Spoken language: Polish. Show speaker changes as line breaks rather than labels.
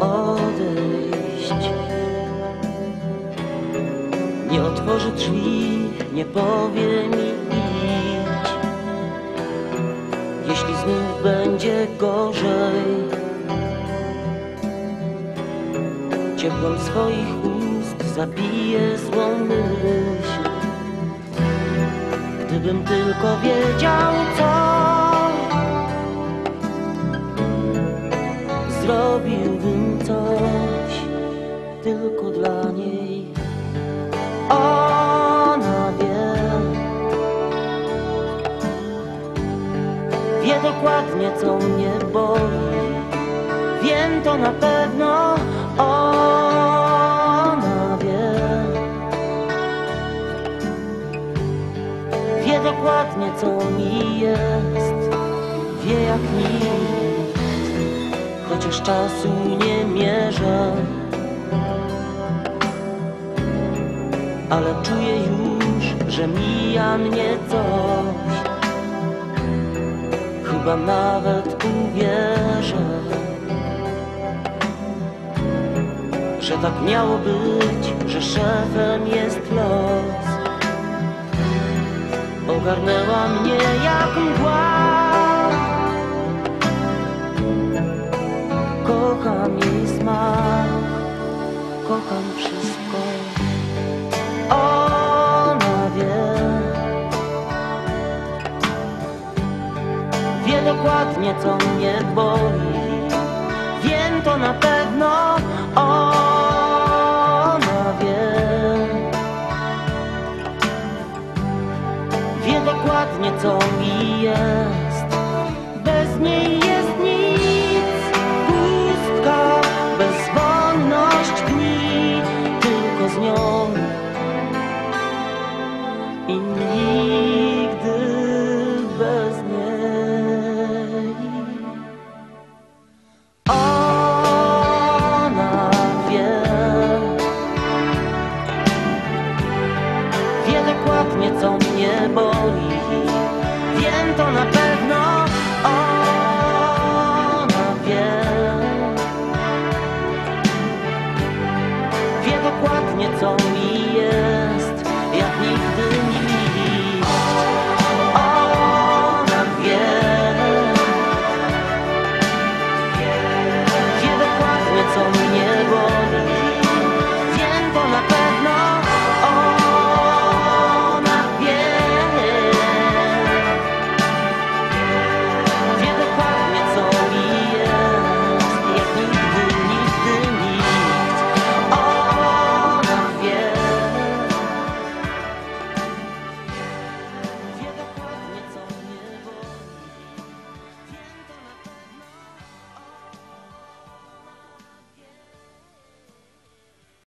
odejść. Nie otworzy drzwi, nie powie mi idź. Jeśli znów będzie gorzej, ciepłem swoich ust zabije złą myśl. Gdybym tylko wiedział, co zrobiłbym coś tylko dla niej. Ona wie, wie dokładnie, co mnie boli. Wiem to na pewno, ona wie. Wie dokładnie co mi jest Wie jak nikt Chociaż czasu nie mierzę. Ale czuję już, że mija mnie coś. Chyba nawet uwierzę Że tak miało być, że szefem jest los. Ogarnęła mnie jak mgła Kocham wszystko. Ona wie Wie dokładnie co mnie boli. Wiem to na pewno. Ona wie Wie dokładnie co mi jest. Bez niej jest dokładnie co mnie boli. Wiem to na pewno